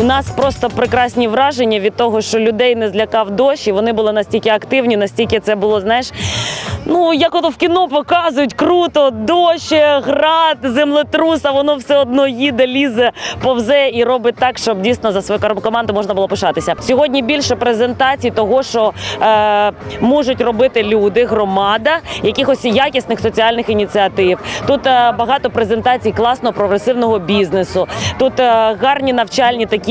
У нас просто прекрасні враження від того, що людей не злякав дощ, і вони були настільки активні, настільки це було, знаєш. Ну, як ото в кіно показують, круто, дощ, град, землетрус, а воно все одно їде, лізе, повзе і робить так, щоб дійсно за свою команду можна було пишатися. Сьогодні більше презентацій того, що е, можуть робити люди, громада, якихось якісних соціальних ініціатив. Тут е, багато презентацій класного прогресивного бізнесу. Тут е, гарні навчальні такі.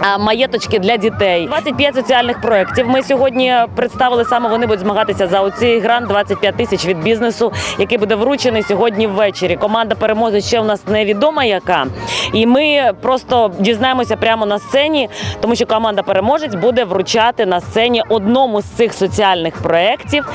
А, Маєточки для дітей, 25 соціальних проєктів. Ми сьогодні представили саме. Вони будуть змагатися за оцей грант 25 тисяч від бізнесу, який буде вручений сьогодні ввечері. Команда перемоги ще у нас невідома яка, і ми просто дізнаємося прямо на сцені, тому що команда переможець буде вручати на сцені одному з цих соціальних проєктів.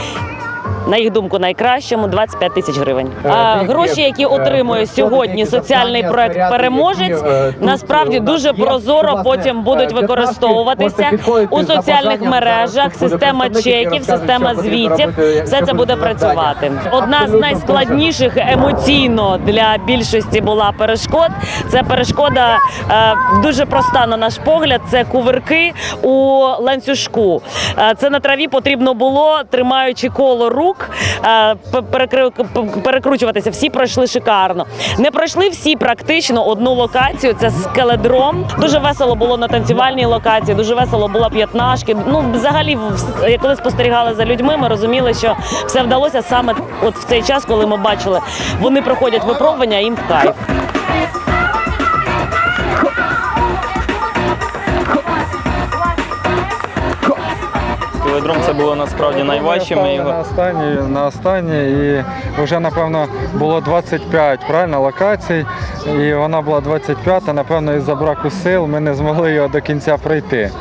На їх думку, найкращому 25 тисяч гривень. А гроші, які отримує сьогодні соціальний проект переможець, насправді дуже прозоро потім будуть використовуватися у соціальних мережах. Система чеків, система звітів. Все це буде працювати. Одна з найскладніших емоційно для більшості була перешкод. Це перешкода е, дуже проста на наш погляд. Це кувирки у ланцюжку. Е, Це на траві потрібно було, тримаючи коло рук, е, перекри- п- перекручуватися. Всі пройшли шикарно. Не пройшли всі практично одну локацію. Це скеледром. Дуже весело було на танцювальній локації. Дуже весело було п'ятнашки. Ну, взагалі, коли спостерігали за людьми, ми розуміли, що все вдалося саме от в цей час, коли ми бачили, вони проходять випробування, їм в кайф. Велодром це було насправді найважче. Ми його на останній, на останній і вже напевно було 25 правильно локацій. І вона була 25, а напевно із-за браку сил ми не змогли його до кінця пройти.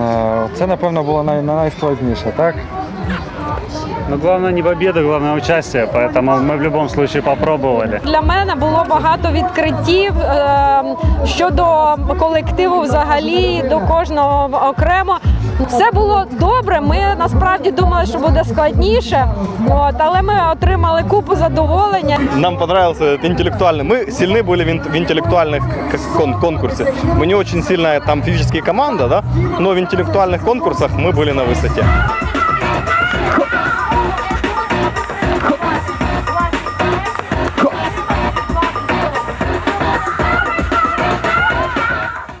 Е, Це напевно було най, найскладніше, так? Ну, главное не победа, главное участие, поэтому мы в любом случае попробовали. Для мене було багато відкриттів е, щодо колективу взагалі, до кожного окремо. Все було добре. Ми насправді думали, що буде складніше, от, але ми отримали купу задоволення. Нам понравился этот интеллектуальный. Мы сильны были в, ин- в интеллектуальных к- кон- конкурсе. Мы не очень сильная там физические команда, да, но в интеллектуальных конкурсах мы были на высоте.